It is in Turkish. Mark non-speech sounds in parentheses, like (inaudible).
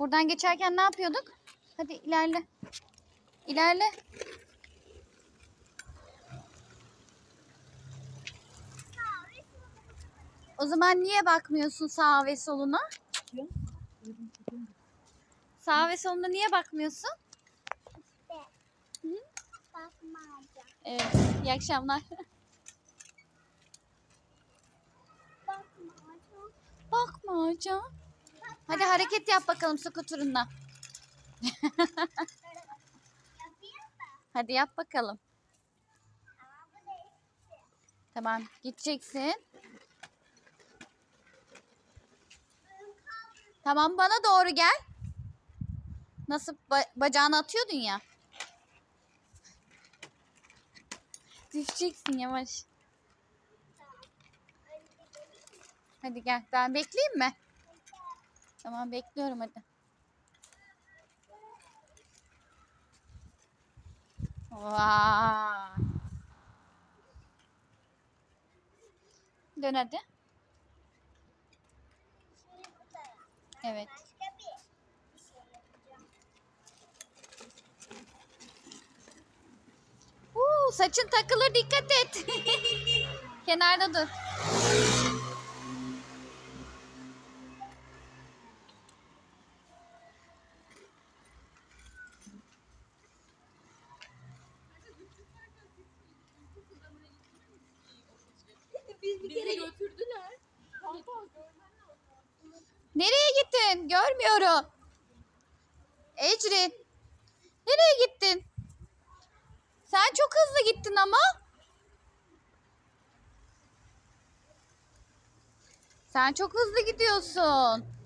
Buradan geçerken ne yapıyorduk? Hadi ilerle. İlerle. O zaman niye bakmıyorsun sağa ve soluna? Sağa ve soluna niye bakmıyorsun? Bakmayacağım. Evet. İyi akşamlar. Bakmayacağım. (laughs) Bakma hocam. Hadi hareket yap bakalım skuturunla. (laughs) Hadi yap bakalım. Tamam gideceksin. Tamam bana doğru gel. Nasıl ba- bacağını atıyordun ya. Düşeceksin yavaş. Hadi gel. Ben bekleyeyim mi? Tamam bekliyorum hadi. Vay. Dön hadi. Evet. Uuu, saçın takılır dikkat et. (laughs) Kenarda dur. Bir kere götürdüler. Nereye gittin? Görmüyorum. Ecrin. Nereye gittin? Sen çok hızlı gittin ama. Sen çok hızlı gidiyorsun.